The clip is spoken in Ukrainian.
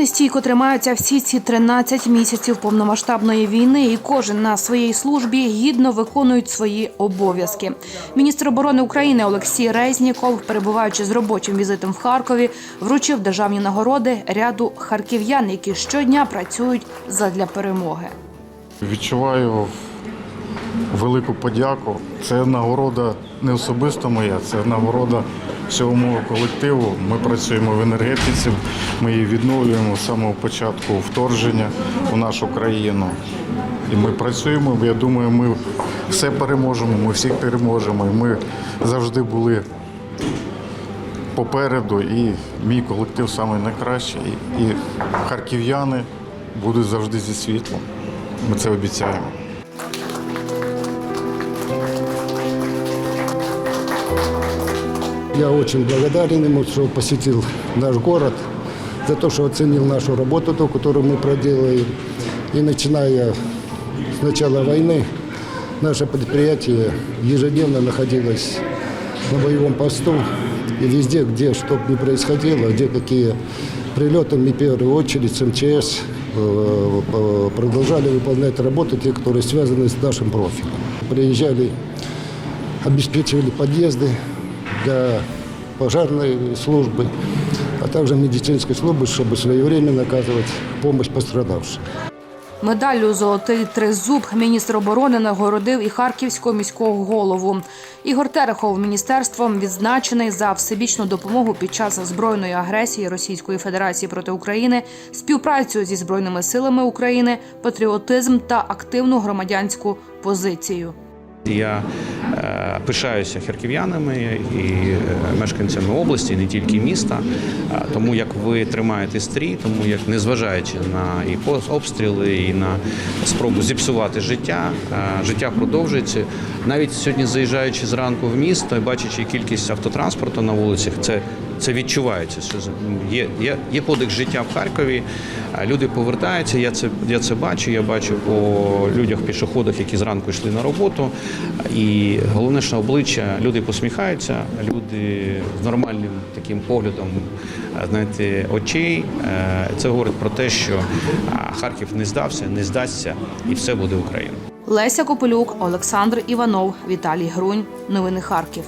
Вони стійко тримаються всі ці 13 місяців повномасштабної війни, і кожен на своїй службі гідно виконують свої обов'язки. Міністр оборони України Олексій Резніков, перебуваючи з робочим візитом в Харкові, вручив державні нагороди ряду харків'ян, які щодня працюють задля перемоги. Відчуваю велику подяку. Це нагорода не особисто моя, це нагорода всього мого колективу. Ми працюємо в енергетиці, ми її відновлюємо з самого початку вторгнення у нашу країну. І ми працюємо. Я думаю, ми все переможемо, ми всіх переможемо. І ми завжди були попереду, і мій колектив найкращий. І харків'яни будуть завжди зі світлом. Ми це обіцяємо. Я очень благодарен ему, что посетил наш город, за то, что оценил нашу работу, ту, которую мы проделаем. И начиная с начала войны, наше предприятие ежедневно находилось на боевом посту. И везде, где что бы ни происходило, где какие прилеты, в первую очередь с МЧС э, продолжали выполнять работу, те, которые связаны с нашим профилем. Приезжали обеспечивали подъезды для пожарной службы, а также медицинской службы, чтобы своевременно оказывать помощь пострадавшим. Медаллю Золотий тризуб міністр оборони нагородив і харківського міського голову. Ігор Терехов міністерством відзначений за всебічну допомогу під час збройної агресії Російської Федерації проти України, співпрацю зі збройними силами України, патріотизм та активну громадянську позицію. Я е, пишаюся харків'янами і е, мешканцями області, не тільки міста. Е, Тому як ви тримаєте стрій, тому як незважаючи на і обстріли, і на спробу зіпсувати життя, е, життя продовжується. Навіть сьогодні заїжджаючи зранку в місто і бачачи кількість автотранспорту на вулицях, це це відчувається. що Є, є, є подих життя в Харкові. Люди повертаються. Я це я це бачу. Я бачу по людях пішоходах, які зранку йшли на роботу. І головне, що обличчя люди посміхаються, люди з нормальним таким поглядом, знаєте, очей. Е, Це говорить про те, що Харків не здався, не здасться, і все буде Україна. Леся Копилюк, Олександр Іванов, Віталій Грунь. Новини Харків.